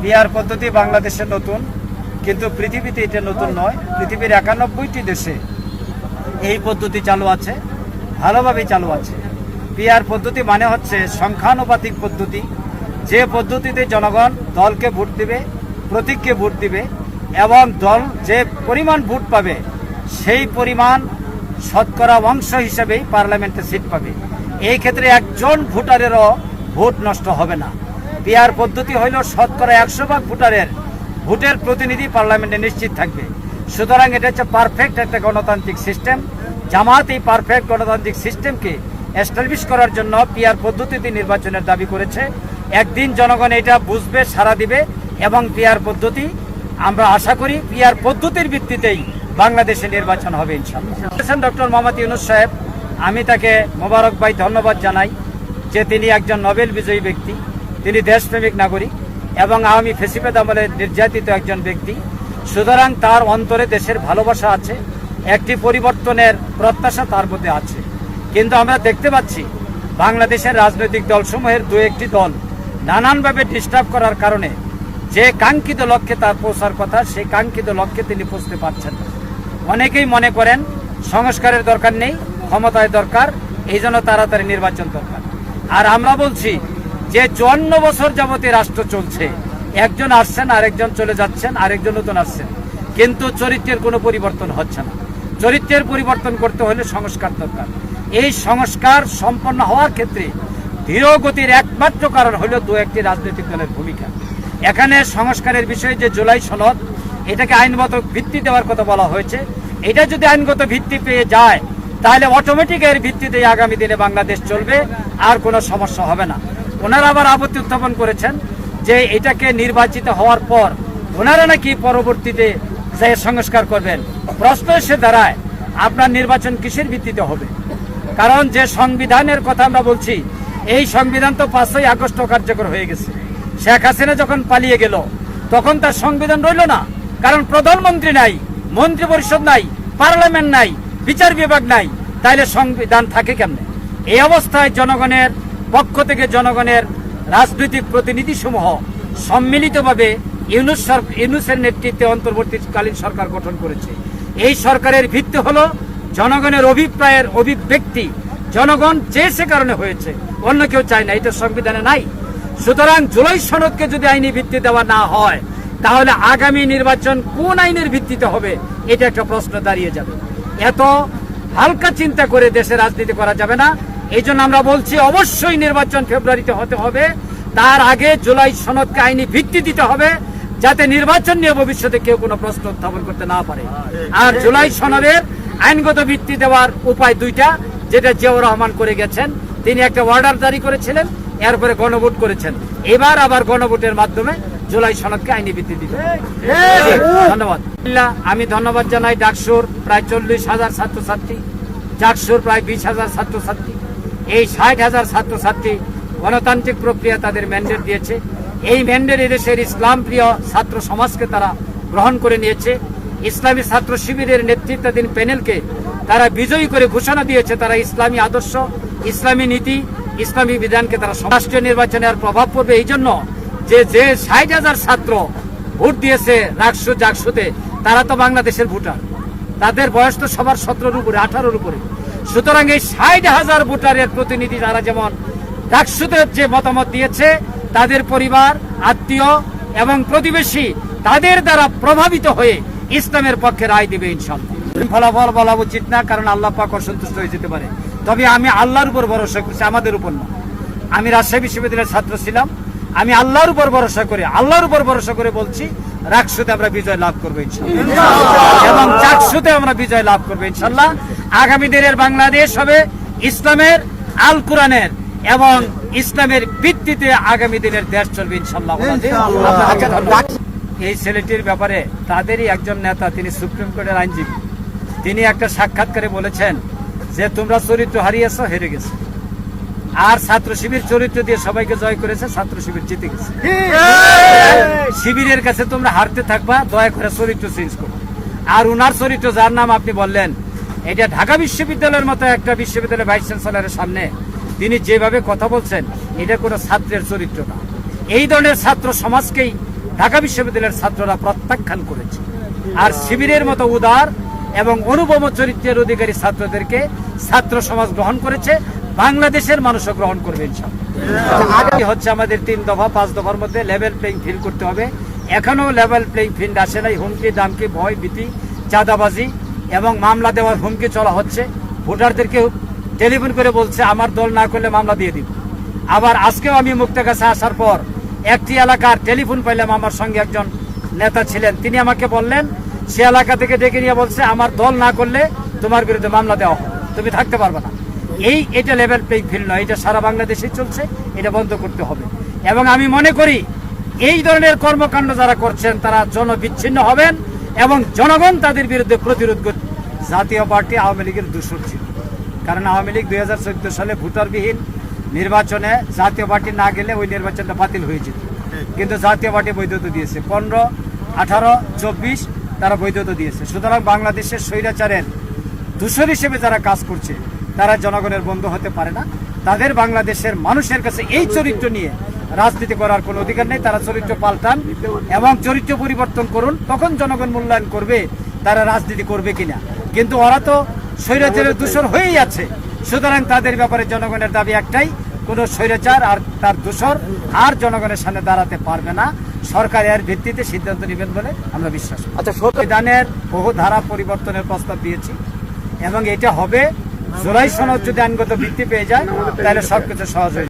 PR পদ্ধতি বাংলাদেশে নতুন, কিন্তু পৃথিবীতে এটা নতুন নয়, পৃথিবীর একানব্বইটি দেশে এই পদ্ধতি চালু আছে, ভালোভাবেই চালু আছে। পিআর পদ্ধতি মানে হচ্ছে সংখ্যানুপাতিক পদ্ধতি। যে পদ্ধতিতে জনগণ দলকে ভোট দিবে, প্রতীককে ভোট দিবে, এবং দল যে পরিমাণ ভোট পাবে, সেই পরিমাণ শতকরা অংশ হিসেবেই পার্লামেন্টে সিট পাবে। এই ক্ষেত্রে একজন ভোটারেরও ভোট নষ্ট হবে না। পিআর পদ্ধতি হইল শতকরা একশো ভাগ ভোটারের ভোটের প্রতিনিধি পার্লামেন্টে নিশ্চিত থাকবে। সুতরাং এটা হচ্ছে পারফেক্ট একটা গণতান্ত্রিক সিস্টেম জামাত এই পারফেক্ট গণতান্ত্রিক সিস্টেমকে এস্টাবলিশ করার জন্য পিআর পদ্ধতিতে নির্বাচনের দাবি করেছে। একদিন জনগণ এটা বুঝবে সারা দিবে এবং পিআর পদ্ধতি আমরা আশা করি পিআর পদ্ধতির ভিত্তিতেই বাংলাদেশে নির্বাচন হবে ইনশাল্লাহ ডক্টর মোহাম্মদ ইউনুস সাহেব, আমি তাকে মোবারক ভাই ধন্যবাদ জানাই যে তিনি একজন নোবেল বিজয়ী ব্যক্তি। তিনি দেশপ্রেমিক নাগরিক এবং আওয়ামী ফেসিপেদ আমলে নির্যাতিত একজন ব্যক্তি। সুতরাং তার অন্তরে দেশের ভালোবাসা আছে, একটি পরিবর্তনের প্রত্যাশা তার মধ্যে আছে। কিন্তু আমরা দেখতে পাচ্ছি, বাংলাদেশের রাজনৈতিক দলসমূহের দু একটি দল নানানভাবে ডিস্টার্ব করার কারণে যে কাঙ্ক্ষিত লক্ষ্যে তার পৌঁছার কথা, সেই কাঙ্ক্ষিত লক্ষ্যে তিনি পৌঁছতে পারছেন না। অনেকেই মনে করেন, সংস্কারের দরকার নেই, ক্ষমতায় দরকার, এই জন্য তাড়াতাড়ি নির্বাচন দরকার। আর আমরা বলছি যে চুয়ান্ন বছর যাবতে রাষ্ট্র চলছে, একজন আসছেন, আরেকজন চলে যাচ্ছেন, আরেকজন নতুন আসছেন। কিন্তু চরিত্রের কোনো পরিবর্তন হচ্ছে না। চরিত্রের পরিবর্তন করতে হলে সংস্কার দরকার। এই সংস্কার সম্পন্ন হওয়ার ক্ষেত্রে ধীরগতির একমাত্র কারণ হলো দু একটি রাজনৈতিক দলের ভূমিকা। এখানে সংস্কারের বিষয়ে যে জুলাই সনদ, এটাকে আইনগত ভিত্তি দেওয়ার কথা বলা হয়েছে। এটা যদি আইনগত ভিত্তি পেয়ে যায়, তাহলে অটোমেটিক এর ভিত্তিতে আগামী দিনে বাংলাদেশ চলবে, আর কোনো সমস্যা হবে না। ওনারা আবার আপত্তি উত্থাপন করেছেন যে এটাকে নির্বাচিত হওয়ার পর ওনারা নাকি পরবর্তীতে যে সংস্কার করবেন। প্রশ্ন এসে দাঁড়ায়, আপনার নির্বাচন কিসের ভিত্তিতে হবে? কারণ যে সংবিধানের কথা আমরা বলছি, এই সংবিধান তো পাঁচই আগস্ট কার্যকর হয়ে গেছে। শেখ হাসিনা যখন পালিয়ে গেল, তখন তার সংবিধান রইল না। কারণ প্রধানমন্ত্রী নাই মন্ত্রী পরিষদ নাই, পার্লামেন্ট নাই, বিচার বিভাগ নাই, তাইলে সংবিধান থাকে কেমনে? এই অবস্থায় জনগণের পক্ষ থেকে জনগণের রাজনৈতিক প্রতিনিধি সমূহ সম্মিলিতভাবে ইউনুস ইউনুসের নেতৃত্বে অন্তর্বর্তীকালীন সরকার গঠন করেছে। এই সরকারের ভিত্তি হলো জনগণের অভিপ্রায়ের অভিব্যক্তি। জনগণ চেয়েছে কারণে হয়েছে, অন্য কেউ চায় না, এটা সংবিধানে নাই। সুতরাং জুলাই সনদকে যদি আইনি ভিত্তি দেওয়া না হয়, তাহলে আগামী নির্বাচন কোন আইনের ভিত্তিতে হবে, এটা একটা প্রশ্ন দাঁড়িয়ে যাবে। এত হালকা চিন্তা করে দেশে রাজনীতি করা যাবে না। এই জন্য আমরা বলছি, অবশ্যই নির্বাচন ফেব্রুয়ারিতে হতে হবে। তার আগে জুলাই সনদকে আইনি ভিত্তি দিতে হবে, যাতে নির্বাচন নিয়ে ভবিষ্যতে কেউ কোনো প্রশ্ন উত্থাপন করতে না পারে। আর জুলাই সনদের আইনগত ভিত্তি দেওয়ার উপায় দুইটা, যেটা জিয়াউর রহমান করে গেছেন। তিনি একটা অর্ডার জারি করেছিলেন, এরপরে গণভোট করেছেন। এবার আবার গণভোটের মাধ্যমে জুলাই সনদকে আইনি ভিত্তি দিতে ধন্যবাদ। আমি ধন্যবাদ জানাই ডাকসুর প্রায় চল্লিশ হাজার ছাত্রছাত্রী, ডাকসুর প্রায় বিশ হাজার ছাত্রছাত্রী। এই ষাট হাজার ছাত্রছাত্রী গণতান্ত্রিক প্রক্রিয়া তাদের ম্যান্ডেট দিয়েছে। এই ম্যান্ডেট এদেশের ইসলাম প্রিয় ছাত্র সমাজকে তারা গ্রহণ করে নিয়েছে। ইসলামী ছাত্র শিবিরের নেতৃত্বাধীন প্যানেলকে তারা বিজয়ী করে ঘোষণা দিয়েছে তারা ইসলামী আদর্শ, ইসলামী নীতি, ইসলামী বিধানকে তারা রাষ্ট্রীয় নির্বাচনে আর প্রভাব পড়বে। এই জন্য যে যে ষাট হাজার ছাত্র ভোট দিয়েছে রাকসু জাকসুতে তারা তো বাংলাদেশের ভোটার। তাদের বয়স তো সবার সতেরোর উপরে, আঠারোর উপরে। সুতরাং এই ষাট হাজার ভোটারের প্রতিনিধি তারা যেমন ডাকসুতে যে মতামত দিয়েছে তাদের পরিবার আত্মীয় এবং প্রতিবেশী তাদের দ্বারা প্রভাবিত হয়ে ইসলামের পক্ষে রায় দিবে ইনশাল্লাহ ফলাফল বলা উচিত না কারণ আল্লাহ পাক অসন্তুষ্ট হয়ে যেতে পারে। তবে আমি আল্লাহর উপর ভরসা করছি আমাদের উপর না। আমি রাজশাহী বিশ্ববিদ্যালয়ের ছাত্র ছিলাম আমি আল্লাহর উপর ভরসা করে আল্লাহর উপর ভরসা করে বলছি রাকসুতে আমরা বিজয় লাভ করব ইনশাল্লাহ এবং চাকসুতে আমরা বিজয় লাভ করব ইনশাল্লাহ আগামী দিনের বাংলাদেশ হবে ইসলামের আল কোরআনের এবং ইসলামের ভিত্তিতে আগামী দিনের দেশ চলবে ইনশাল্লাহ এই ছেলেটির ব্যাপারে তাদেরই একজন নেতা তিনি সুপ্রিম কোর্টের আইনজীবী। তিনি একটা সাক্ষাৎকারে বলেছেন যে তোমরা চরিত্র হারিয়েছো হেরে গেছে। আর ছাত্র শিবির চরিত্র দিয়ে সবাইকে জয় করেছে ছাত্র শিবির জিতে গেছে। শিবিরের কাছে তোমরা হারতে থাকবা দয়া করে চরিত্র চেঞ্জ করো। আর উনার চরিত্র যার নাম আপনি বললেন এটা ঢাকা বিশ্ববিদ্যালয়ের মতো একটা বিশ্ববিদ্যালয়ের ভাইস চ্যান্সেলরের সামনে তিনি যেভাবে কথা বলছেন, এটা কোনো ছাত্রের চরিত্র না। এই ধরনের ছাত্র সমাজকেই ঢাকা বিশ্ববিদ্যালয়ের ছাত্ররা প্রত্যাখ্যান করেছে। আর শিবিরের মতো উদার এবং অনুপম চরিত্রের অধিকারী ছাত্রদেরকে ছাত্র সমাজ গ্রহণ করেছে, বাংলাদেশের মানুষও গ্রহণ করবে আগামী হচ্ছে আমাদের তিন দফা, পাঁচ দফার মধ্যে লেভেল প্লেইং ফিল্ড করতে হবে। এখনও লেভেল প্লেইং ফিল্ড আসে নাই, হুমকি, দামকি, ভয়, ভীতি, চাঁদাবাজি এবং মামলা দেওয়ার হুমকি চলা হচ্ছে। ভোটারদেরকে টেলিফোন করে বলছে, আমার দল না করলে মামলা দিয়ে দিব। আবার আজকেও আমি মুক্তার কাছে আসার পর একটি এলাকার টেলিফোন পাইলাম, আমার সঙ্গে একজন নেতা ছিলেন। তিনি আমাকে বললেন, সে এলাকা থেকে ডেকে নিয়ে বলছে, আমার দল না করলে তোমার বিরুদ্ধে মামলা দেওয়া হবে। তুমি থাকতে পারবে না। এই এটা লেভেল প্লেইং ফিল্ড নয়, এটা সারা বাংলাদেশে চলছে, এটা বন্ধ করতে হবে। এবং আমি মনে করি, এই ধরনের কর্মকাণ্ড যারা করছেন, তারা জনবিচ্ছিন্ন হবেন। এবং জনগণ তাদের বিরুদ্ধে প্রতিরোধ করবে জাতীয় পার্টি আওয়ামী লীগের দূষণ ছিল। কারণ আওয়ামী লীগ দু হাজার চোদ্দ সালে ভোটারবিহীন নির্বাচনে জাতীয় পার্টি না গেলে ওই নির্বাচনটা বাতিল হয়ে কিন্তু জাতীয় পার্টি বৈধতা দিয়েছে। পনেরো, আঠারো, চব্বিশ তারা বৈধতা দিয়েছে। সুতরাং বাংলাদেশের স্বৈরাচারের দূষণ হিসেবে যারা কাজ করছে, তারা জনগণের বন্ধু হতে পারে না। তাদের বাংলাদেশের মানুষের কাছে এই চরিত্র নিয়ে রাজনীতি করার কোনো অধিকার নেই তারা চরিত্র পাল্টান এবং চরিত্র পরিবর্তন করুন তখন জনগণ মূল্যায়ন করবে তারা রাজনীতি করবে কিনা। কিন্তু ওরা তো স্বৈরাচারের দূষণ হয়েই আছে। সুতরাং তাদের ব্যাপারে জনগণের দাবি একটাই কোনো স্বৈরাচার আর তার দূষর আর জনগণের সামনে দাঁড়াতে পারবে না। সরকার এর ভিত্তিতে সিদ্ধান্ত নেবেন বলে আমরা বিশ্বাস করি। আচ্ছা সংবিধানের বহু ধারা পরিবর্তনের প্রস্তাব দিয়েছি এবং এটা হবে জুলাই সনদ যদি আইনগত ভিত্তি পেয়ে যায় তাহলে সবকিছু সহজ হয়ে।